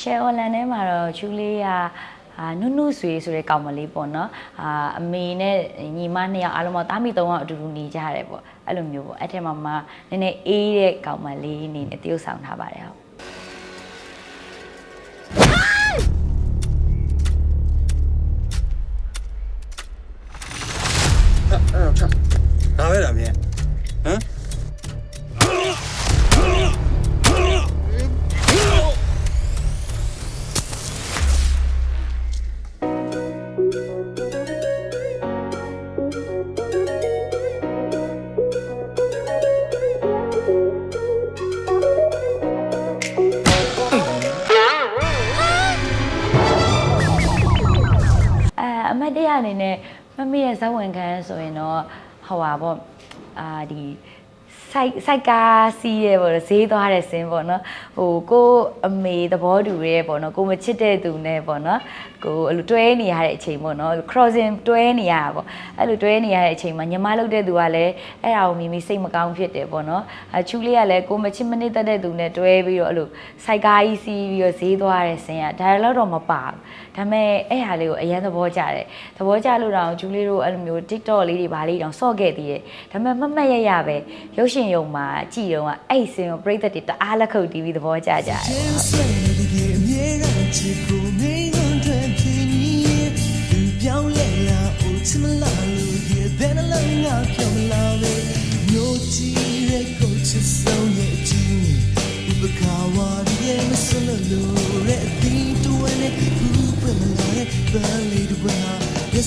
share online ထဲမှာတော့ချူလေးကအာနုနုဆွေဆိုတဲ့ကောင်မလေးပေါ့နော်အာအမေနဲ့ညီမနှစ်ယောက်အားလုံးပေါင်းတားမိသုံးယောက်အတူတူနေကြရတယ်ပေါ့အဲ့လိုမျိုးပေါ့အဲ့ထဲမှာမှနည်းနည်းအေးတဲ့ကောင်မလေးအနေနဲ့တရုပ်ဆောင်ထားပါတယ်ဟုတ်ဒါပဲလားမြင် အဲအမတ်တရအနေနဲ့မမေရဲ့ဇက်ဝင်ခန်းဆိုရင်တော့ဟိုပါပေါ့အာဒီ စိုက်စိုက်ကားစီးရဲပေါ့နော်ဈေးသွားတဲ့ဆင်းပေါ့နော်ဟိုကိုအမေသဘောတူရဲပေါ့နော်ကိုမချစ်တဲ့သူနဲ့ပေါ့နော်ကိုအဲ့လိုတွဲနေရတဲ့အချိန်ပေါ့နော် crossing တွဲနေရတာပေါ့အဲ့လိုတွဲနေရတဲ့အချိန်မှာညီမလုပ်တဲ့သူကလည်းအဲ့ဒါကိုမိမိစိတ်မကောင်းဖြစ်တယ်ပေါ့နော်အချူလေးကလည်းကိုမချစ်မနစ်တတ်တဲ့သူနဲ့တွဲပြီးတော့အဲ့လိုစိုက်ကားကြီးစီးပြီးတော့ဈေးသွားတဲ့ဆင်းကဒါလည်းတော့မပါဘူးဒါပေမဲ့အဲ့ဟာလေးကိုအရင်သဘောကျတယ်သဘောကျလို့တော့ဂျူလေးတို့အဲ့လိုမျိုး TikTok လေးတွေဘာလေးတောင်ဆော့ခဲ့သေးတယ်ဒါပေမဲ့မမတ်ရရပဲရုပ်ရှင်ရှင်ယုံမှာကြည်တော့အဲ့စင်ကိုပြိသက်တွေတအားလက်ခုပ်တီးပြီးသဘောကျကြတယ်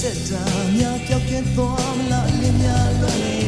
ဆက်တာများပြောင်းပြန်သွားမလားလင်းများလွယ်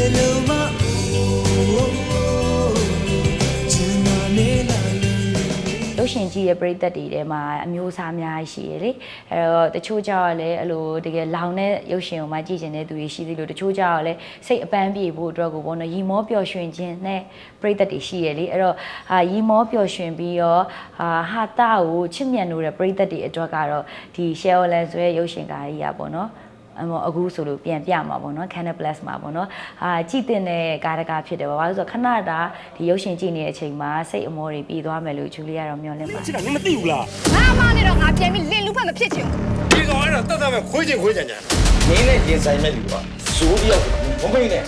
ရုပ်ရှင်ကြည့်ရဲ့ပရိသတ်တွေထဲမှာအမျိုးအစားအများကြီးရှိရလေအဲ့တော့တချို့ကြောက်လည်းအဲ့လိုတကယ်လောင်တဲ့ရုပ်ရှင်ကိုမှကြည့်ကျင်တဲ့သူတွေရှိသေးလို့တချို့ကြောက်လည်းစိတ်အပန်းပြေဖို့အတွက်ကိုပေါ့နော်ရီမောပျော်ရွှင်ခြင်းနဲ့ပရိသတ်တွေရှိရလေအဲ့တော့အာရီမောပျော်ရွှင်ပြီးတော့အာဟာတာကိုချစ်မြတ်လို့တဲ့ပရိသတ်တွေအတွက်ကတော့ဒီ share land ဆိုတဲ့ရုပ်ရှင်ကားကြီးอ่ะပေါ့နော် အမအခုဆိုလို့ပြန်ပြမှာပေါ့နော် Canal Plus မှာပေါ့နော်အာကြည့်တဲ့ကားတကားဖြစ်တယ်ပေါ့ဘာလို့လဲဆိုတော့ခဏတာဒီရုပ်ရှင်ကြည့်နေတဲ့အချိန်မှာစိတ်အမောတွေပြေးသွားမယ်လို့ဂျူလီကတော့မျှော်လင့်ပါတယ်ချစ်တာနင်မသိဘူးလားငါမနဲ့တော့ငါပြန်ပြီးလင်လူဖက်မဖြစ်ချင်ဘူးဒီကောင်အဲ့ဒါတတ်တတ်မဲ့ခွေးချင်ခွေးချင်ကြမင်းနဲ့ရင်ဆိုင်မဲ့လူကဇိုးတယောက်ဘုံမိန်နဲ့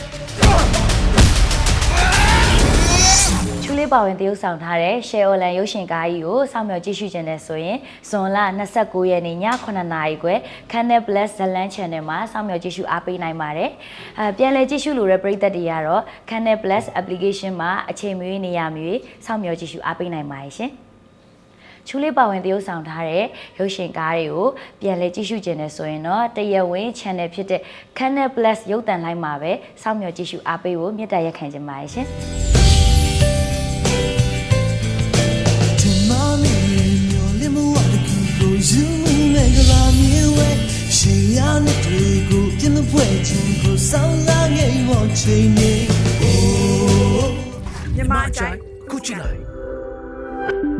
ပါဝင်တရုပ်ဆောင်ထားတဲ့ Share Online ရုပ်ရှင်ကားကြီးကိုစောင့်မျှော်ကြည့်ရှုခြင်းနဲ့ဆိုရင်ဇွန်လ29ရက်နေ့ည9:00နာရီခွဲ Canal Plus Zealand Channel မှာစောင့်မျှော်ကြည့်ရှုအားပေးနိုင်ပါတယ်။အဲပြန်လည်ကြည့်ရှုလိုတဲ့ပရိသတ်တွေကတော့ Canal Plus application မှာအချိန်မရွေးနေရမျိုးစောင့်မျှော်ကြည့်ရှုအားပေးနိုင်ပါတယ်ရှင်။ချူလေးပါဝင်တရုပ်ဆောင်ထားတဲ့ရုပ်ရှင်ကားတွေကိုပြန်လည်ကြည့်ရှုခြင်းနဲ့ဆိုရင်တော့တရဝင်း channel ဖြစ်တဲ့ Canal Plus ရုပ်သံလိုင်းမှာပဲစောင့်မျှော်ကြည့်ရှုအားပေးဖို့မြတ်တရရက်ခံခြင်းပါတယ်ရှင်။ ဆောင်းစားငယ်ဝချိန်နေမြန်မာကြိုင်ခုချလိုက်